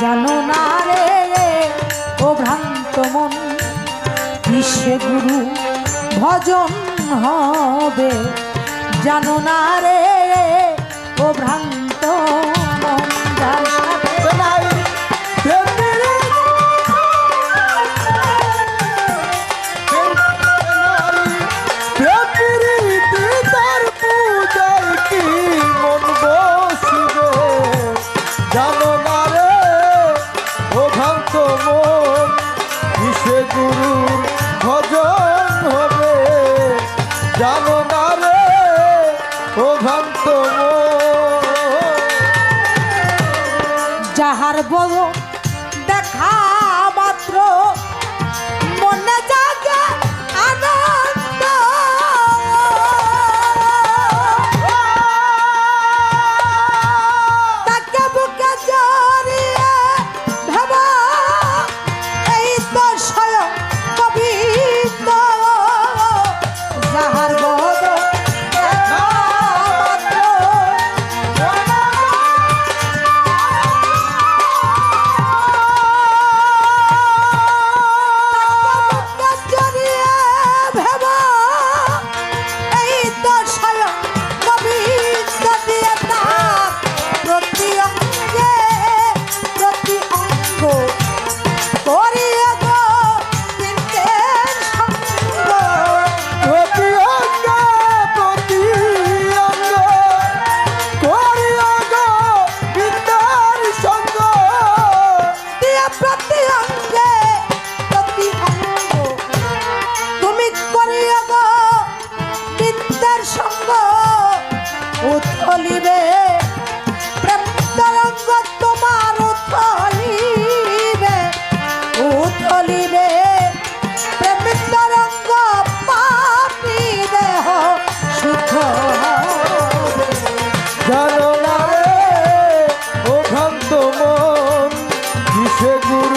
জানো না রে, ও ভ্রান্ত মন বিশ্বে গুরু ভজন হবে? জানো না রে, ও ভ্রান্ত জানো গুরুর ভজন হবে। যাব না রে ও ভক্ত যাহার বলো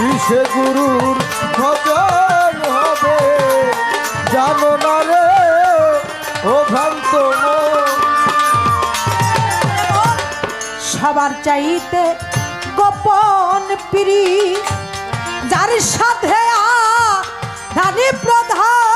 কিসে গুরুর ভজন হবে? জানো না রে, ও সবার চাইতে গোপন পিড়ি, যার সাথে আ রানী প্রধান।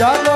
জান